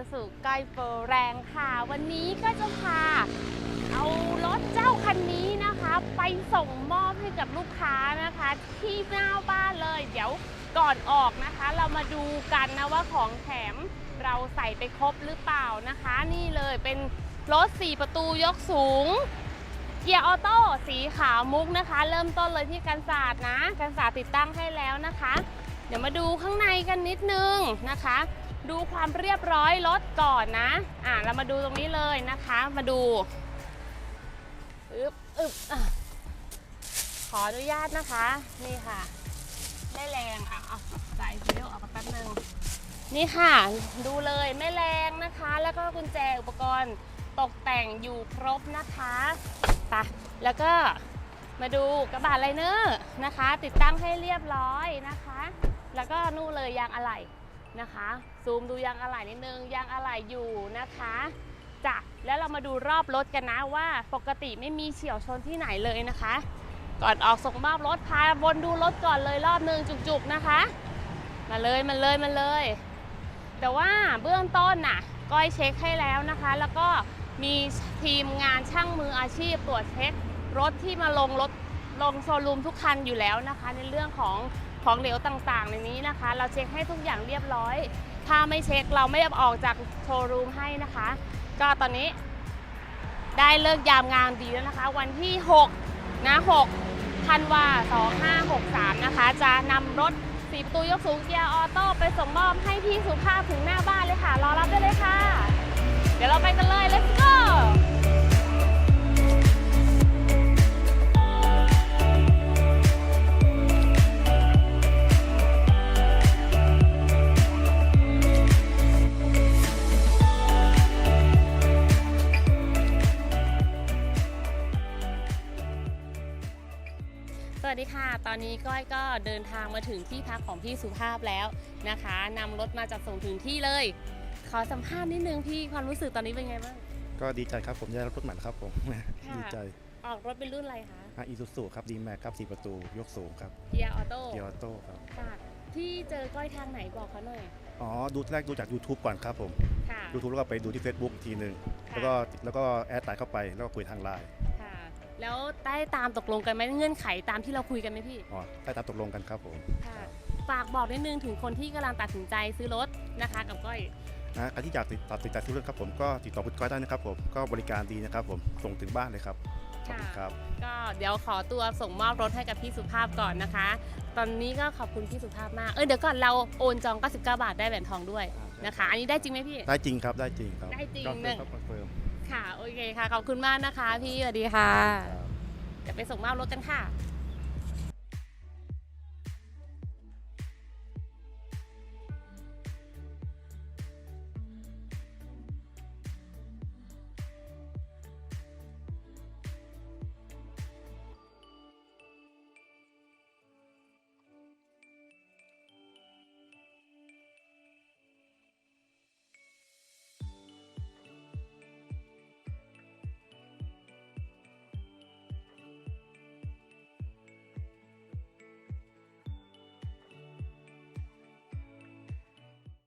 ูสุใกล้เฟอร์แรงค่ะ วันนี้ก็จะพาเอารถเจ้าคันนี้นะคะ ไปส่งมอบให้กับลูกค้านะคะ ที่หน้าบ้านเลย เดี๋ยวก่อนออกนะคะ เรามาดูกันนะว่าของแถมเราใส่ไปครบหรือเปล่านะคะ นี่เลยเป็นรถ 4 ประตูยกสูงเกียร์ออโต้สีขาวมุกนะคะ เริ่มต้นเลยที่กันศาสตร์นะกันศาสตร์ติดตั้งให้แล้วนะคะ เดี๋ยวมาดูข้างในกันนิดนึงนะคะ ดูความเรียบร้อยรถก่อนนะ อ่าเรามาดูตรงนี้เลยนะคะ มาดูอึบอึบอะขออนุญาตนะคะ นี่ค่ะ ไม่แรงอะเอาส่ฟิลออกมาแป๊บนึง นี่ค่ะ ดูเลยไม่แรงนะคะ แล้วก็กุญแจอุปกรณ์ตกแต่งอยู่ครบนะคะไปแล้วก็มาดูกระบะไลเนอร์นะคะ ติดตั้งให้เรียบร้อยนะคะ แล้วก็นู่นเลยยางอะไหล่ นะคะ ซูมดูยางอะไหล่นิดนึงยางอะไหล่อยู่นะคะจ้ะแล้วเรามาดูรอบรถกันนะว่าปกติไม่มีเฉียวชนที่ไหนเลยนะคะ ก่อนออกส่งมอบรถพาวนดูรถก่อนเลยรอบหนึ่งจุกๆนะคะ มาเลยมาเลยมาเลย แต่ว่าเบื้องต้นน่ะก้อยเช็คให้แล้วนะคะ แล้วก็มีทีมงานช่างมืออาชีพตรวจเช็ครถที่มาลงรถลงโชว์รูมทุกคันอยู่แล้วนะคะ ในเรื่องของ ของเหลวต่างๆ ในนี้นะคะ เราเช็คให้ทุกอย่างเรียบร้อย ถ้าไม่เช็คเราไม่ออกจากโชว์รูมให้นะคะ ก็ตอนนี้ได้เลิกยามงามดีแล้วนะคะ วันที่ 6 นะ 6 ธันวา 2563 นะคะ จะนำรถสีประตูยกสูงเกียร์ออโต้ไปส่งมอบให้พี่สุภาพถึงหน้าบ้านเลยค่ะ รอรับได้เลยค่ะ เดี๋ยวเราไปกันเลย let's go วัสดีค่ะ ตอนนี้ก้อยก็เดินทางมาถึงที่พักของพี่สุภาพแล้วนะคะนำรถมาจัดส่งถึงที่เลย ขอสัมภาษณ์นิดนึงพี่ความรู้สึกตอนนี้เป็นไงบ้าง ก็ดีใจครับผมได้รับรถใหม่แล้วครับผมค่ะ ดีใจออกรถเป็นรุ่นอะไรคะอีซูซูครับดีแม็กครับสี่ประตูยกสูงครับเกียร์ออโต้เกียร์ออโต้ครับค่ะพี่เจอก้อยทางไหนบอกเขาหน่อยอ๋อดูแรกดูจาก YouTube ก่อนครับผม ค่ะ YouTube แล้วก็ไปดูที่ Facebook ทีหนึ่งค่ะ แล้วก็แล้วก็แอดไลน์เข้าไปแล้วก็คุยทางไลน์ค่ะ แล้วได้ตามตกลงกันไหมเงื่อนไขตามที่เราคุยกันไหมพี่อ๋อได้ตามตกลงกันครับผมค่ะฝากบอกนิดนึงถึงคนที่กำลังตัดสินใจซื้อรถนะคะกับก้อยนะใครที่อยากติดต่อติดต่อซื้อรถครับผมก็ติดต่อคุณก้อยได้นะครับผมก็บริการดีนะครับผมส่งถึงบ้านเลยครับขอบคุณครับ ก็เดี๋ยวขอตัวส่งมอบรถให้กับพี่สุภาพก่อนนะคะ ตอนนี้ก็ขอบคุณพี่สุภาพมากเออเดี๋ยวก่อนเราโอนจอง99บาทได้แหวนทองด้วยนะคะ อันนี้ได้จริงไหมพี่ ได้จริงครับได้จริงครับได้จริงก็หนึ่งคอนเฟิร์ม ค่ะ โอเคค่ะ ขอบคุณมากนะคะ พี่สวัสดีค่ะครับเดี๋ยวไปส่งมอบรถกันค่ะ